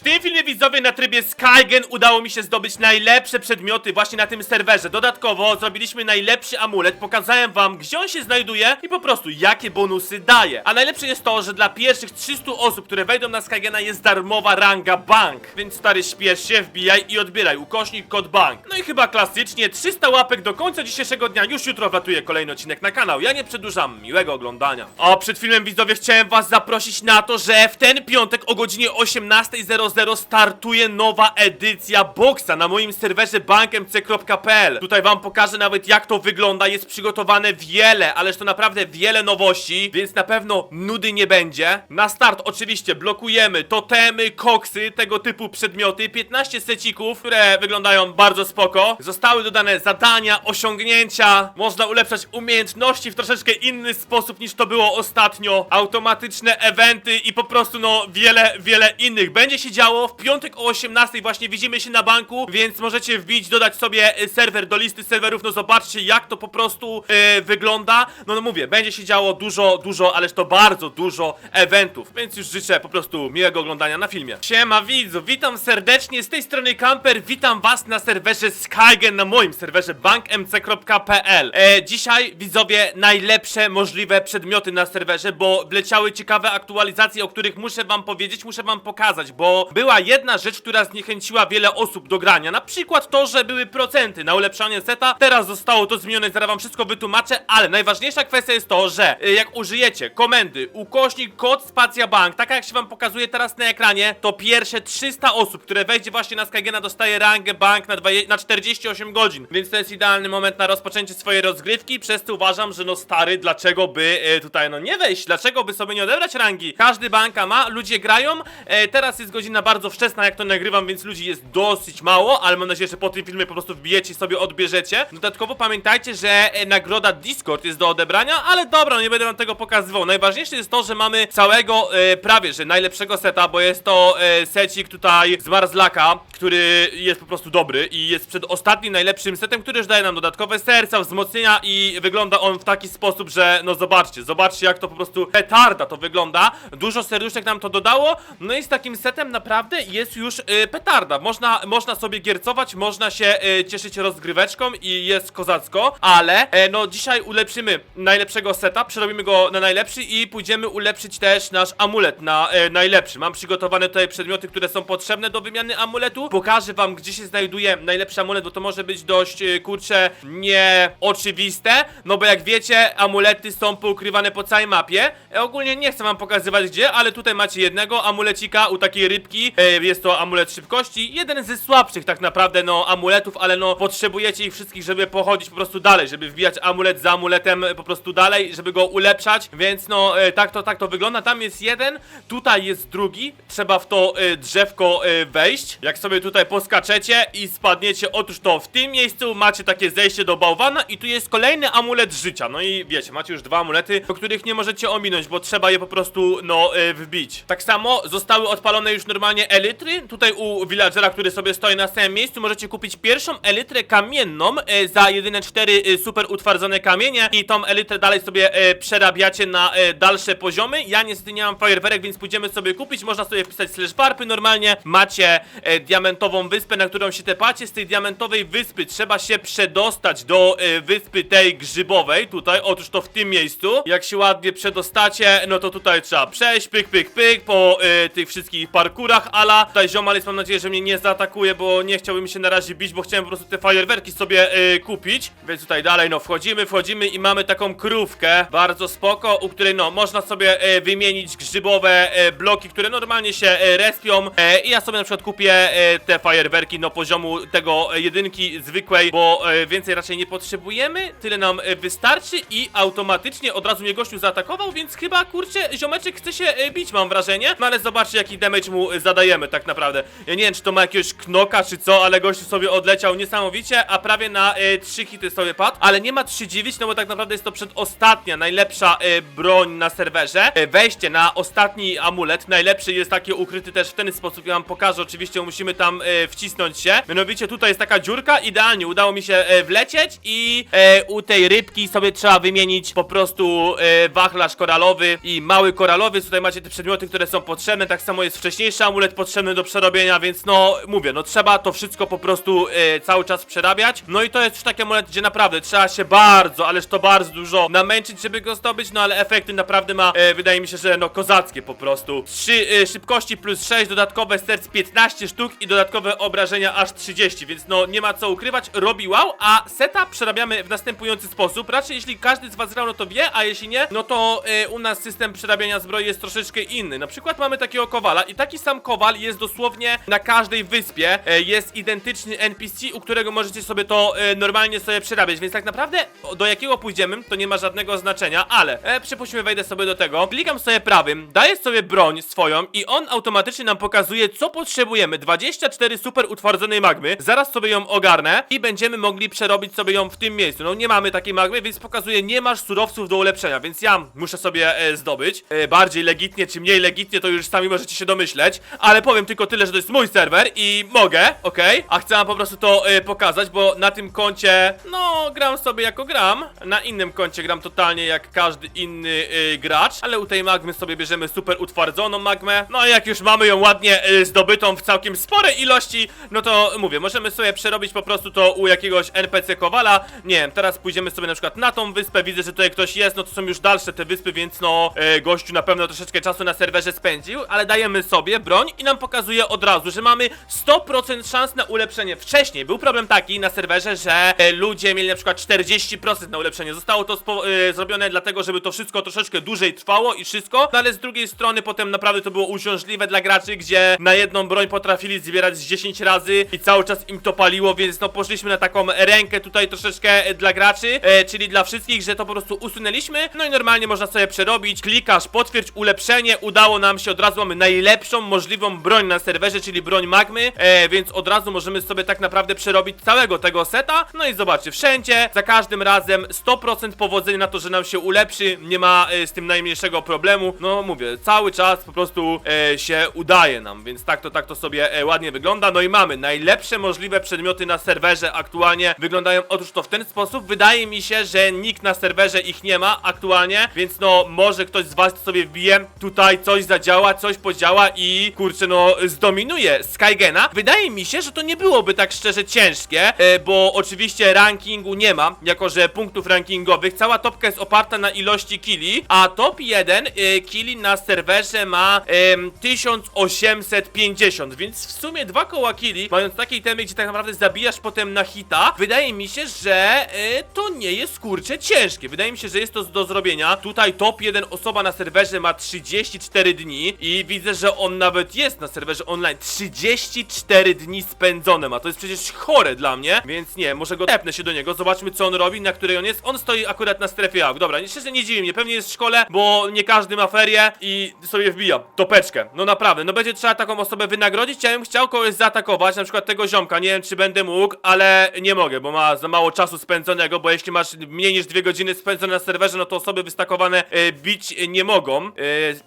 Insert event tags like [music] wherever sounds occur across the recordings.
W tym filmie widzowie na trybie Skygen udało mi się zdobyć najlepsze przedmioty właśnie na tym serwerze. Dodatkowo zrobiliśmy najlepszy amulet, pokazałem wam gdzie on się znajduje i po prostu jakie bonusy daje. A najlepsze jest to, że dla pierwszych 300 osób, które wejdą na Skygena jest darmowa ranga bank. Więc stary śpiesz się, wbijaj i odbieraj ukośnik kod bank. No i chyba klasycznie 300 łapek do końca dzisiejszego dnia. Już jutro wlatuje kolejny odcinek na kanał. Ja nie przedłużam, miłego oglądania. A przed filmem widzowie chciałem was zaprosić na to, że w ten piątek o godzinie 18.00 startuje nowa edycja Boxa na moim serwerze bankmc.pl. Tutaj wam pokażę nawet jak to wygląda. Jest przygotowane wiele, ależ to naprawdę wiele nowości, więc na pewno nudy nie będzie. Na start oczywiście blokujemy totemy, koksy, tego typu przedmioty, 15 secików, które wyglądają bardzo spoko. Zostały dodane zadania, osiągnięcia, można ulepszać umiejętności w troszeczkę inny sposób niż to było ostatnio. Automatyczne eventy i po prostu no wiele, wiele innych. Będzie się działo w piątek o 18 właśnie widzimy się na banku, więc możecie wbić, dodać sobie e, serwer do listy serwerów, no zobaczcie jak to po prostu e, wygląda. No no mówię, będzie się działo dużo, dużo, ależ to bardzo dużo eventów, więc już życzę po prostu miłego oglądania na filmie. Siema widzów, witam serdecznie, z tej strony Camper, witam was na serwerze Skygen, na moim serwerze bankmc.pl e, Dzisiaj widzowie najlepsze możliwe przedmioty na serwerze, bo wleciały ciekawe aktualizacje, o których muszę wam powiedzieć, muszę wam pokazać, bo była jedna rzecz, która zniechęciła wiele osób do grania, na przykład to, że były procenty na ulepszanie seta, teraz zostało to zmienione, zaraz wam wszystko wytłumaczę, ale najważniejsza kwestia jest to, że y, jak użyjecie komendy ukośnik kod spacja bank, tak jak się wam pokazuje teraz na ekranie, to pierwsze 300 osób, które wejdzie właśnie na Skygena dostaje rangę bank na, dwa, na 48 godzin, więc to jest idealny moment na rozpoczęcie swojej rozgrywki, przez uważam, że no stary, dlaczego by y, tutaj no nie wejść, dlaczego by sobie nie odebrać rangi? Każdy banka ma, ludzie grają, e, teraz jest godzina bardzo wczesna, jak to nagrywam, więc ludzi jest dosyć mało, ale mam nadzieję, że po tym filmie po prostu wbijecie i sobie odbierzecie. Dodatkowo pamiętajcie, że e, nagroda Discord jest do odebrania, ale dobra, no nie będę wam tego pokazywał. Najważniejsze jest to, że mamy całego e, prawie, że najlepszego seta, bo jest to e, secik tutaj z Marzlaka, który jest po prostu dobry i jest przed ostatnim najlepszym setem, który już daje nam dodatkowe serca, wzmocnienia i wygląda on w taki sposób, że no zobaczcie, zobaczcie jak to po prostu petarda to wygląda. Dużo serduszek nam to dodało, no i z takim setem naprawdę jest już e, petarda. Można, można sobie giercować, można się e, cieszyć rozgryweczką i jest kozacko, ale e, no dzisiaj ulepszymy najlepszego seta, przerobimy go na najlepszy i pójdziemy ulepszyć też nasz amulet na e, najlepszy. Mam przygotowane tutaj przedmioty, które są potrzebne do wymiany amuletu. Pokażę wam, gdzie się znajduje najlepszy amulet, bo to może być dość, e, kurczę, nieoczywiste, no bo jak wiecie, amulety są poukrywane po całej mapie. Ogólnie nie chcę wam pokazywać gdzie, ale tutaj macie jednego amulecika u takiej rybki. E, jest to amulet szybkości, jeden ze słabszych tak naprawdę, no, amuletów, ale no, potrzebujecie ich wszystkich, żeby pochodzić po prostu dalej, żeby wbijać amulet za amuletem e, po prostu dalej, żeby go ulepszać, więc no, e, tak to, tak to wygląda. Tam jest jeden, tutaj jest drugi, trzeba w to drzewko wejść. Jak sobie tutaj poskaczecie i spadniecie, otóż to w tym miejscu macie takie zejście do bałwana i tu jest kolejny amulet życia. No i wiecie, macie już dwa amulety, o których nie możecie ominąć, bo trzeba je po prostu, no, wbić. Tak samo zostały odpalone już normalnie elitry. Tutaj u villagera, który sobie stoi na samym miejscu, możecie kupić pierwszą elytrę kamienną e, za jedyne cztery e, super utwardzone kamienie i tą elytrę dalej sobie e, przerabiacie na e, dalsze poziomy. Ja niestety nie mam fajerwerek, więc pójdziemy sobie kupić. Można sobie wpisać slash warpy normalnie. Macie e, diamentową wyspę, na którą się tepacie. Z tej diamentowej wyspy trzeba się przedostać do e, wyspy tej grzybowej. Tutaj, otóż to w tym miejscu. Jak się ładnie przedostacie, no to tutaj trzeba przejść, pyk, pyk, pyk, po e, tych wszystkich parkurach, ala. Tutaj ziomal mam nadzieję, że mnie nie zaatakuje, bo nie chciałbym się na razie bić, bo chciałem po prostu te fajerwerki sobie e, kupić. Więc tutaj dalej, no wchodzimy, wchodzimy i mamy taką krówkę, bardzo spoko, u której no można sobie e, wymienić grzybowe e, bloki, które normalnie się e, respią. E, I ja sobie na przykład kupię e, te fajerwerki no poziomu tego e, jedynki zwykłej, bo e, więcej raczej nie potrzebujemy. Tyle nam e, wystarczy i automatycznie od razu mnie gościu zaatakował, więc chyba kurczę, ziomeczek chce się e, bić, mam wrażenie. No ale zobaczcie jaki damage mu zadajemy tak naprawdę. Ja nie wiem, czy to ma jakiegoś knoka, czy co, ale gościu sobie odleciał niesamowicie, a prawie na e, 3 hity sobie padł. Ale nie ma 3-9, no bo tak naprawdę jest to przedostatnia, najlepsza e, broń na serwerze. E, wejście na ostatni amulet, najlepszy jest taki ukryty też w ten sposób, ja wam pokażę, oczywiście musimy tam wcisnąć się. Mianowicie tutaj jest taka dziurka, idealnie udało mi się wlecieć i u tej rybki sobie trzeba wymienić po prostu wachlarz koralowy i mały koralowy. Tutaj macie te przedmioty, które są potrzebne, tak samo jest wcześniejszy amulet potrzebny do przerobienia, więc no mówię, no trzeba to wszystko po prostu e, cały czas przerabiać. No i to jest już taki amulet, gdzie naprawdę trzeba się bardzo, ależ to bardzo dużo namęczyć, żeby go zdobyć, no ale efekty naprawdę ma, e, wydaje mi się, że no kozackie po prostu. 3 e, szybkości plus 6, dodatkowe serc 15 sztuk i dodatkowe obrażenia aż 30, więc no nie ma co ukrywać, robi wow, a seta przerabiamy w następujący sposób. Raczej jeśli każdy z was grał, no to wie, a jeśli nie, no to u nas system przerabiania zbroi jest troszeczkę inny. Na przykład mamy takiego kowala i taki sam kowal jest dosłownie na każdej wyspie. E, jest identyczny NPC, u którego możecie sobie to e, normalnie sobie przerabiać, więc tak naprawdę do jakiego pójdziemy, to nie ma żadnego znaczenia, ale e, przypuśćmy wejdę sobie do tego, klikam sobie prawym, daję sobie broń swoją i on automatycznie nam pokazuje, co potrzebujemy. 24 super utwardzonej magmy, zaraz sobie ją ogarnę i będziemy mogli przerobić sobie ją w tym miejscu. No nie mamy takiej magmy, więc pokazuje, nie masz surowców do ulepszenia, więc ja muszę sobie e, zdobyć. E, bardziej legitnie czy mniej legitnie, to już sami możecie się domyśleć, ale powiem tylko tyle, że to jest mój serwer i mogę, okej? A chcę wam po prostu to e, pokazać, bo na tym koncie, no, gram sobie jako gram. Na innym koncie gram totalnie jak każdy inny e, gracz, ale u tej magmy sobie bierzemy super utwardzoną magmę. No i jak już mamy ją ładnie e, zdobytą w całkiem sporej ilości, no to mówię, możemy sobie przerobić po prostu to u jakiegoś NPC Kowala. Nie wiem, teraz pójdziemy sobie na przykład na tą wyspę, widzę, że tutaj ktoś jest, no to są już dalsze te wyspy, więc no, e, gościu na pewno troszeczkę czasu na serwerze spędził, ale dajemy sobie broń i nam pokazuje od razu, że mamy 100% szans na ulepszenie. Wcześniej był problem taki na serwerze, że e, ludzie mieli na przykład 40% na ulepszenie. Zostało to e, zrobione dlatego, żeby to wszystko troszeczkę dłużej trwało i wszystko, no ale z drugiej strony potem naprawdę to było uciążliwe dla graczy, gdzie na jedną broń potrafili zbierać z 10 razy i cały czas im to paliło, więc no poszliśmy na taką rękę tutaj troszeczkę e, dla graczy, e, czyli dla wszystkich, że to po prostu usunęliśmy, no i normalnie można sobie przerobić, klikasz, potwierdź ulepszenie, udało nam się, od razu mamy najlepszą możliwą broń na serwerze, czyli broń magmy, e, więc od razu możemy sobie tak naprawdę przerobić całego tego seta, no i zobaczcie, wszędzie, za każdym razem 100% powodzenia na to, że nam się ulepszy, nie ma e, z tym najmniejszego problemu, no mówię, cały czas po prostu e, się udaje nam, więc tak to, tak to sobie e, ładnie wygląda, no i mamy najlepsze możliwe przedmioty na serwerze aktualnie. Wyglądają otóż to w ten sposób, wydaje mi się, że nikt na serwerze ich nie ma aktualnie, więc no może ktoś z was sobie wbije, tutaj coś zadziała, coś podziała i kurczę no zdominuje Skygena. Wydaje mi się, że to nie byłoby tak szczerze ciężkie, e, bo oczywiście rankingu nie ma, jako że punktów rankingowych, cała topka jest oparta na ilości killi, a top 1 e, killi na serwerze ma em, 1850, więc w sumie dwa koła killi, mając takiej temy, gdzie tak naprawdę zabijasz potem na hita, wydaje mi się, że e, to nie jest kurczę ciężkie. Wydaje mi się, że jest to do zrobienia. Tutaj top 1 osoba na serwerze ma 34 dni i widzę, że on nawet jest na serwerze online. 34 dni spędzone ma. To jest przecież chore dla mnie, więc nie, może go tepnę się do niego, zobaczmy co on robi, na której on jest. On stoi akurat na strefie AUK. Dobra, szczerze nie dziwi mnie, pewnie jest w szkole, bo nie każdy ma ferie i sobie wbija topeczkę. No naprawdę, no będzie trzeba taką osobę wynagrodzić. Ja bym chciał kogoś zaatakować, na przykład tego ziomka. Nie wiem, czy będę mógł, ale nie mogę, bo ma za mało czasu spędzonego, bo jeśli masz mniej niż dwie godziny spędzone na serwerze, no to osoby wystakowane e, bić nie mogą, e,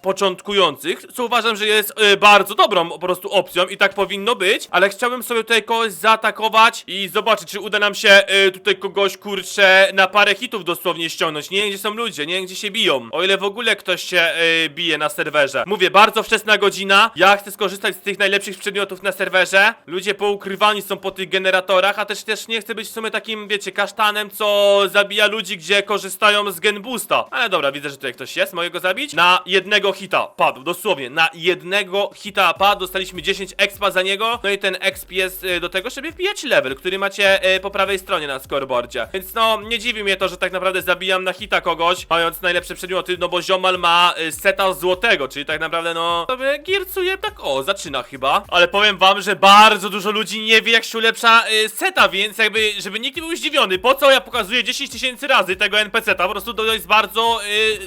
początkujących, co uważam, że jest e, bardzo dobrą po prostu opcją i tak powinno być, ale chciałbym sobie tutaj kogoś zaatakować i zobaczyć, czy uda nam się e, tutaj kogoś, kurczę, na parę hitów dosłownie ściągnąć. Nie wiem, gdzie są ludzie, nie wiem, gdzie się biją. O ile w ogóle ktoś się e, bije na serwerze. Mówię, bardzo wczesna godzina, ja chcę skorzystać z tych najlepszych przedmiotów na serwerze. Ludzie poukrywani są po tych generatorach, a też też nie chcę być w sumie takim, wiecie, kasztanem, co zabija ludzi, gdzie korzystają z gen boosta. Ale dobra, widzę, że tutaj ktoś jest, mogę go zabić? Na jednego hita padł, dosłownie, na jednego hita padł, dostaliśmy 10 expa za niego, no i ten exp jest y, do tego, żeby wbijać level, który macie y, po prawej stronie na scoreboardzie. Więc no, nie dziwi mnie to, że tak naprawdę zabijam na hita kogoś, mając najlepsze przedmioty, no bo ziomal ma y, seta złotego, czyli tak naprawdę no, sobie giercuje tak, o, zaczyna chyba. Ale powiem wam, że bardzo dużo ludzi nie wie, jak się ulepsza seta, więc jakby, żeby nikt nie był zdziwiony, po co ja pokazuję 10 tysięcy razy tego NPC-ta, po prostu to jest bardzo,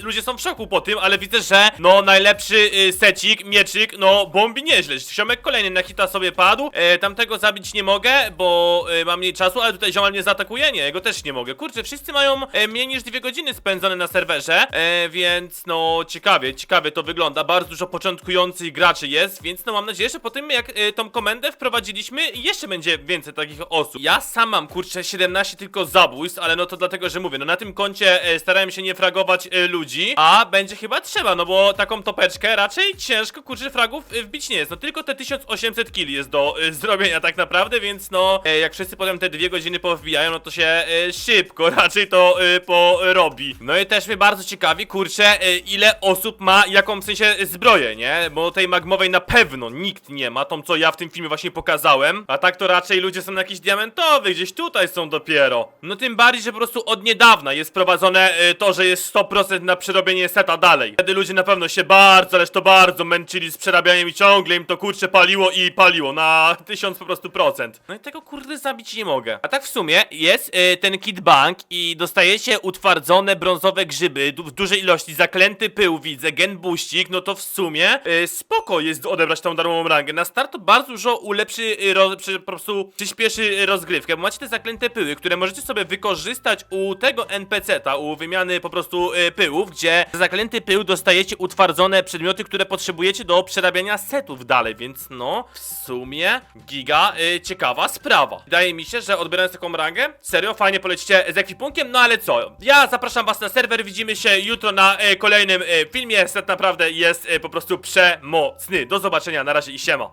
ludzie są w szoku po tym, ale widzę, że no, najlepszy secik, mieczyk, no, bombi nieźle. Ziomek kolejny na hita sobie padł, e, tamtego zabić nie mogę, bo e, mam mniej czasu, ale tutaj ziomal mnie zaatakuje, nie, jego też nie mogę. Kurczę, wszyscy mają e, mniej niż dwie godziny spędzone na serwerze, e, więc no, ciekawie, ciekawie to wygląda. Bardzo dużo początkujących graczy jest, więc no mam nadzieję, że po tym jak e, tą komendę wprowadziliśmy, jeszcze będzie więcej takich osób. Ja sam mam, kurczę, 17 tylko zabójstw, ale no to dlatego, że mówię, no na tym koncie e, starałem się nie fragować e, ludzi, a będzie chyba trzeba, no bo taką topeczkę raczej ciężko, kurczę, fragów wbić nie jest, no tylko te 1800 kili jest do y, zrobienia tak naprawdę, więc no, e, jak wszyscy potem te dwie godziny powbijają, no to się e, szybko [laughs] raczej to e, porobi. No i też mnie bardzo ciekawi, kurczę, e, ile osób ma jaką w sensie zbroję, nie? Bo tej magmowej na pewno nikt nie ma, tą co ja w tym filmie właśnie pokazałem, a tak to raczej ludzie są na jakichś diamentowych, gdzieś tutaj są dopiero. No tym bardziej, że po prostu od niedawna jest wprowadzone e, to, że jest 100% na przerobienie seta dalej. Wtedy ludzie na pewno się bardzo, ależ to bardzo męczyli z przerabianiem i ciągle im to kurczę paliło i paliło na 1000 po prostu procent. No i tego kurde zabić nie mogę. A tak w sumie jest e, ten kit bank i dostajecie utwardzone brązowe grzyby du- w dużej ilości, zaklęty pył widzę, gen buścik, no to w sumie e, spoko jest odebrać tą darmową rangę. Na start to bardzo dużo ulepszy, ro, przy, po prostu przyspieszy rozgrywkę, bo macie te zaklęte pyły, które możecie sobie wykorzystać u tego NPC-ta, u wymiany po prostu pyłów, gdzie za zaklęty pył dostajecie utwardzone przedmioty, które potrzebujecie do przerabiania setów dalej, więc no, w sumie giga e, ciekawa sprawa. Wydaje mi się, że odbierając taką rangę, serio, fajnie polecicie z ekwipunkiem, no ale co, ja zapraszam was na serwer, widzimy się jutro na e, kolejnym e, filmie, set naprawdę jest e, po prostu przemocny. Do zobaczenia, na razie i siema.